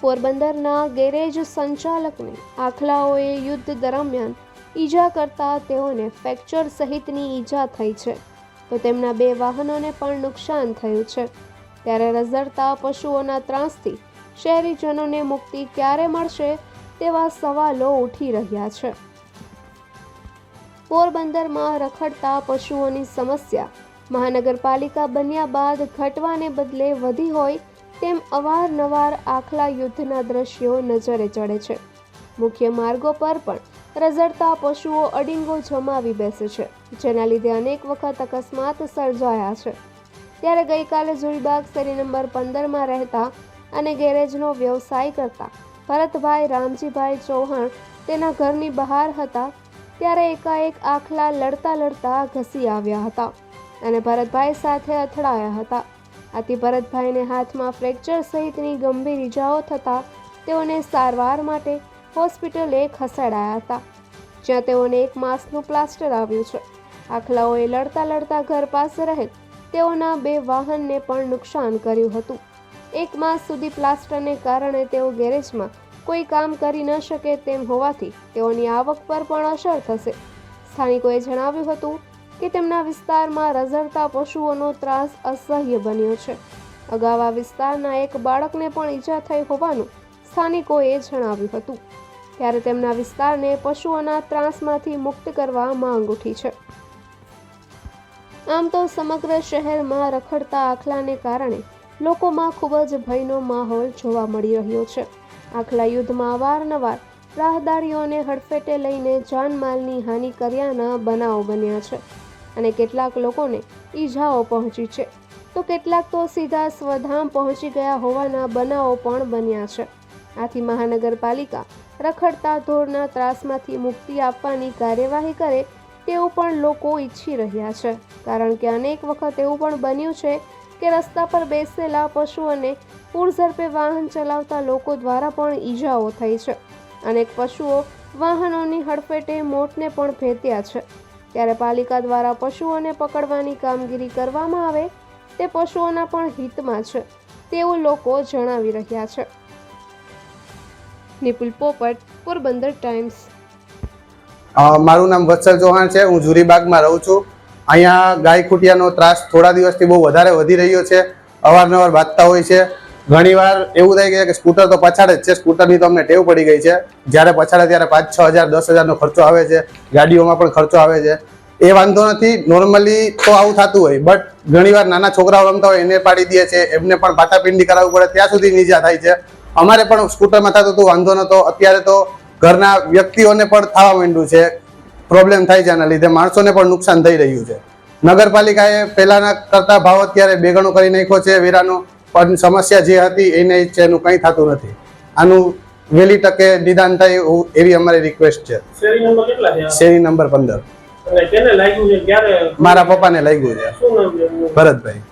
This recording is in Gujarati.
પોરબંદરના ગેરેજ સંચાલકને આખલાઓએ યુદ્ધ દરમિયાન ઈજા કરતા તેઓને ફ્રેક્ચર સહિતની ઈજા થઈ છે. તો તેમના બે વાહનોને પણ નુકસાન થયું છે. ત્યારે રઝળતા પશુઓના ત્રાસથી શહેરીજનોને મુક્તિ ક્યારે મળશે તેવા સવાલો ઉઠી રહ્યા છે. પોરબંદરમાં રખડતા પશુઓની સમસ્યા મહાનગરપાલિકા બન્યા બાદ ઘટવાને બદલે વધી હોય તેમ અવારનવાર આખલા યુદ્ધના દ્રશ્યો નજરે ચડે છે. મુખ્ય માર્ગો પર પણ રઝળતા પશુઓ અડીંગો જમાવી બેસે છે, જેના લીધે અનેક વખત અકસ્માત સર્જાયા છે. ત્યારે ગઈકાલે જુલબાગ શેરી નંબર પંદરમાં રહેતા અને ગેરેજનો વ્યવસાય કરતા ભરતભાઈ રામજીભાઈ ચૌહાણ તેના ઘરની બહાર હતા, ત્યારે એકાએક આખલા લડતા લડતા ઘસી આવ્યા હતા અને ભરતભાઈ સાથે અથડાયા હતા. આથી ભરતભાઈને હાથમાં ફ્રેક્ચર સહિતની ગંભીર ઇજાઓ થતાં તેઓને સારવાર માટે હોસ્પિટલે ખસેડાયા હતા, જ્યાં તેઓને એક માસનું પ્લાસ્ટર આવ્યું છે. આખલાઓએ લડતા લડતા ઘર પાસે રહેલ તેઓના બે વાહનને પણ નુકસાન કર્યું હતું. એક માસ સુધી પ્લાસ્ટરને કારણે તેઓ ગેરેજમાં કોઈ કામ કરી ન શકે તેમ હોવાથી તેઓની આવક પર પણ અસર થશે. સ્થાનિકોએ જણાવ્યું હતું કે તેમના વિસ્તારમાં રઝળતા પશુઓનો ત્રાસ અસહ્ય બન્યો છે. અગાઉ આ વિસ્તારના એક બાળકને પણ ઈજા થઈ હોવાનું સ્થાનિકોએ જણાવ્યું હતું. ત્યારે તેમના વિસ્તારને પશુઓના ત્રાસમાંથી મુક્ત કરવા માંગ ઉઠી છે. આમ તો સમગ્ર શહેરમાં રખડતા આખલાને કારણે લોકોમાં ખૂબ જ ભયનો માહોલ જોવા મળી રહ્યો છે. આખલા યુદ્ધમાં અવારનવાર રાહદારીઓને હડફેટે લઈને જાનમાલની હાનિ કર્યાના બનાવો બન્યા છે. અને કેટલાક લોકોને ઈજાઓ પહોંચી છે. તો કેટલાક તો સીધા સ્વધામ પહોંચી ગયા હોવાના બનાવો પણ બન્યા છે. આથી મહાનગરપાલિકા રખડતા ઢોરના ત્રાસમાંથી મુક્તિ આપવાની કાર્યવાહી કરે તેવું પણ લોકો ઈચ્છી રહ્યા છે. કારણ કે અનેક વખત એવું પણ બન્યું છે કે રસ્તા પર બેસેલા પશુઓને પૂરઝડપે વાહન ચલાવતા લોકો દ્વારા પણ ઈજાઓ થઈ છે. અનેક પશુઓ વાહનોની હડફેટે મોતને પણ ભેટ્યા છે. ત્યારે પાલિકા દ્વારા પશુઓને પકડવાની કામગીરી કરવામાં આવે તે પશુઓના પણ હિતમાં છે તેવું લોકો જણાવી રહ્યા છે. નિપુલ પોપટ, પોરબંદર ટાઈમ્સ. મારું નામ વત્સલ ચૌહાણ છે, હું જુરીબાગમાં રહું છું. અહીંયા ગાય ખૂટિયાનો ત્રાસ થોડા દિવસથી બહુ વધારે વધી રહ્યો છે. અવારનવાર વાંચતા હોય છે. ઘણીવાર એવું થાય ગયું કે સ્કૂટર તો પછાડે જ છે, સ્કૂટરની તો અમને ટેવ પડી ગઈ છે. જ્યારે પછાડે ત્યારે પાંચ, છ હજાર, દસ હજારનો ખર્ચો આવે છે, ગાડીઓમાં પણ ખર્ચો આવે છે. એ વાંધો નથી નોર્મલી તો આવું થતું હોય બટ ઘણીવાર નાના છોકરાઓ રમતા હોય, એને પાડી દે છે, એમને પણ પાટાપિંડી કરાવવું પડે, ત્યાં સુધી નીજા થાય છે. અમારે પણ સ્કૂટરમાં થતું હતું વાંધો નહોતો અત્યારે તો ઘરના વ્યક્તિઓને પણ થવા માંડ્યું છે પ્રોબ્લેમ થાય છે આના લીધે, માણસોને પણ નુકસાન થઈ રહ્યું છે. નગરપાલિકાએ પહેલાંના કરતા ભાવ અત્યારે બે ગણો કરી નાખ્યો છે, વેરાનો. પણ સમસ્યા જે હતી એને છે એનું કંઈ થતું નથી. આનું વહેલી તકે નિદાન થાય એવું અમારી રિક્વેસ્ટ છે. શેરી નંબર પંદર. મારા પપ્પાને લાગ્યું છે. ભરતભાઈ.